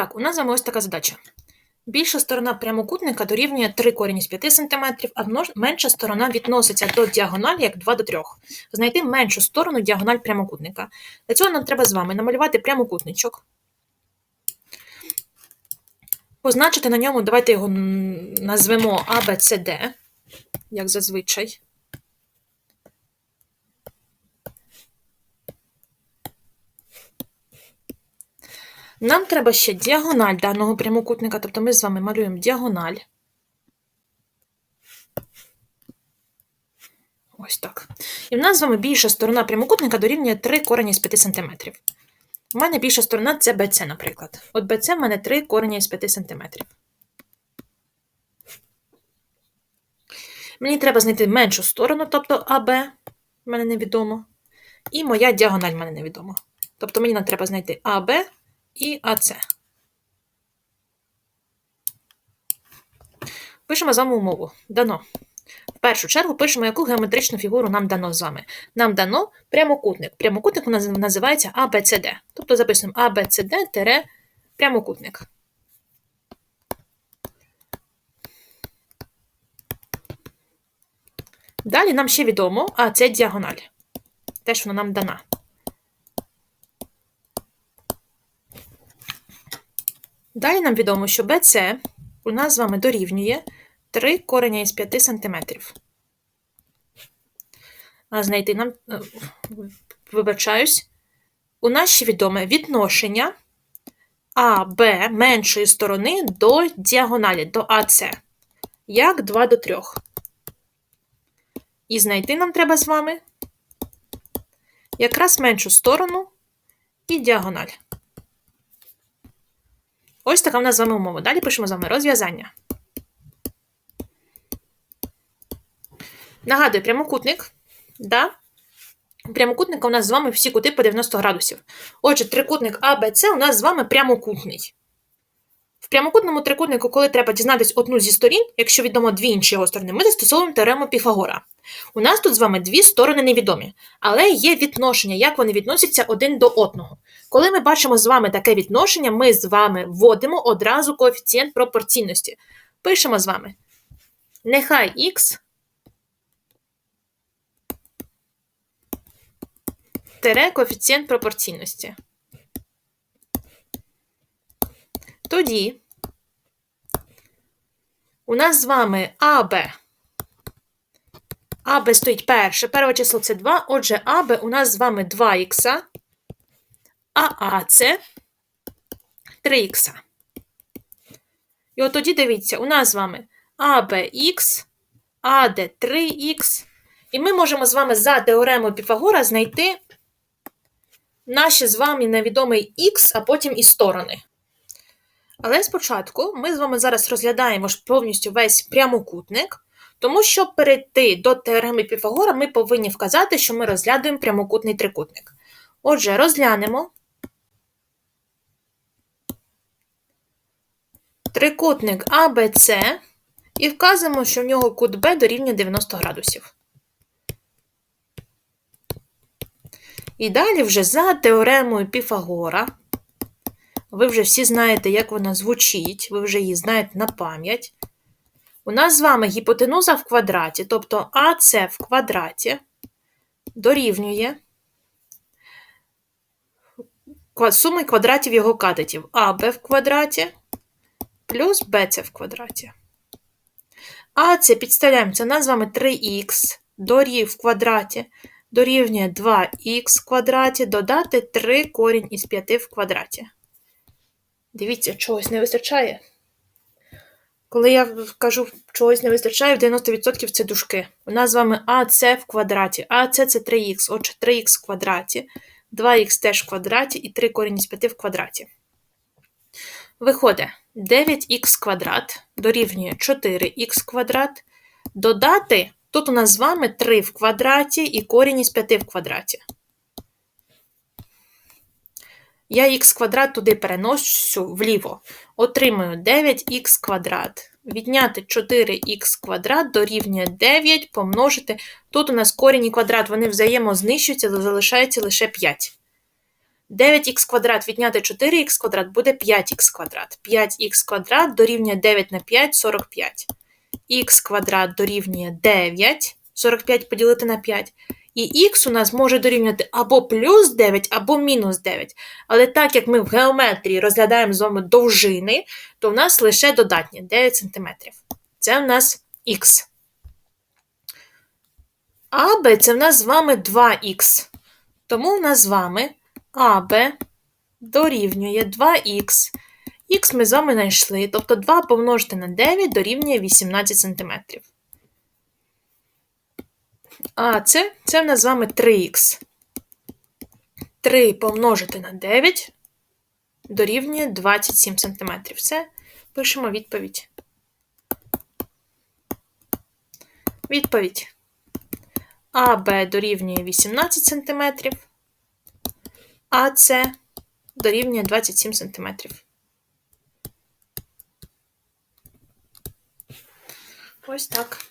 Так, у нас з вами ось така задача. Більша сторона прямокутника дорівнює 3 корінь із 5 см, а менша сторона відноситься до діагоналі як 2 до 3. Знайти меншу сторону діагональ прямокутника. Для цього нам треба з вами намалювати прямокутничок. Позначити на ньому, давайте його назвемо ABCD, як зазвичай. Нам треба ще діагональ даного прямокутника, тобто ми з вами малюємо діагональ. Ось так. І в нас з вами більша сторона прямокутника дорівнює 3 корені з 5 см. У мене більша сторона це BC, наприклад. От BC в мене 3 корені з 5 см. Мені треба знайти меншу сторону, тобто АБ, в мене невідомо. І моя діагональ в мене невідома. Тобто мені треба знайти АБ і АЦ. Пишемо з вами умову. Дано. В першу чергу пишемо, яку геометричну фігуру нам дано з вами. Нам дано прямокутник. Прямокутник у нас називається ABCD. Тобто записуємо ABCD прямокутник. Далі нам ще відомо, а це діагональ. Теж вона нам дана. Далі нам відомо, що BC у нас з вами дорівнює 3 кореня із 5 см. А знайти нам, е, вибачаюсь, у нас ще відоме відношення АБ меншої сторони до діагоналі, до АС, як 2 до 3. І знайти нам треба з вами якраз меншу сторону і діагональ. Ось така в нас з вами умова. Далі пишемо з вами розв'язання. Нагадую, прямокутник. Да? Прямокутника у нас з вами всі кути по 90 градусів. Отже, трикутник АБЦ у нас з вами прямокутний. В прямокутному трикутнику, коли треба дізнатися одну зі сторін, якщо відомо дві інші його сторони, ми застосовуємо теорему Піфагора. У нас тут з вами дві сторони невідомі, але є відношення, як вони відносяться один до одного. Коли ми бачимо з вами таке відношення, ми з вами вводимо одразу коефіцієнт пропорційності. Пишемо з вами. Нехай х тере коефіцієнт пропорційності. Тоді у нас з вами АБ. АБ стоїть перше, перше число це 2, отже, АБ у нас з вами 2х, а АЦ 3х. І от тоді дивіться, у нас з вами АБХ, АД 3х. І ми можемо з вами за теоремою Піфагора знайти наші з вами невідомий х, а потім і сторони. Але спочатку ми з вами зараз розглядаємо повністю весь прямокутник, тому щоб перейти до теореми Піфагора, ми повинні вказати, що ми розглядуємо прямокутний трикутник. Отже, розглянемо трикутник АБЦ і вказуємо, що в нього кут Б дорівнює 90 градусів. І далі вже за теоремою Піфагора. Ви вже всі знаєте, як вона звучить, ви вже її знаєте на пам'ять. У нас з вами гіпотенуза в квадраті, тобто АС в квадраті дорівнює суми квадратів його катетів АБ в квадраті плюс БЦ в квадраті. А це підставляємо, це у нас з вами 3х дорів в квадраті дорівнює 2х в квадраті, додати 3 корінь із 5 в квадраті. Дивіться, чогось не вистачає. Коли я кажу, чогось не вистачає, в 90% це дужки. У нас з вами АС в квадраті. АС це 3х, отже, 3х в квадраті, 2х теж в квадраті і 3 корінь із 5 в квадраті. Виходить, 9х квадрат дорівнює 4х квадрат. Додати, тут у нас з вами 3 в квадраті і корінь із 5 в квадраті. Я х квадрат туди переношу вліво. Отримую 9х квадрат. Відняти 4х квадрат дорівнює 9 помножити. Тут у нас корінь і квадрат, вони взаємознищуються, залишається лише 5. 9х квадрат відняти 4х квадрат буде 5х квадрат. 5х квадрат дорівнює 9 на 5 45. х квадрат дорівнює 9, 45 поділити на 5. І х у нас може дорівнювати або плюс 9, або мінус 9. Але так як ми в геометрії розглядаємо з вами довжини, то в нас лише додатні 9 см. Це в нас х. А, Б це в нас з вами 2х. Тому в нас з вами АБ дорівнює 2х. Х ми з вами знайшли, тобто 2 помножити на 9 дорівнює 18 см. А це, це в нас з вами 3х. 3 помножити на 9 дорівнює 27 см. Все, пишемо відповідь. Відповідь. АБ дорівнює 18 см, АС дорівнює 27 см. Ось так.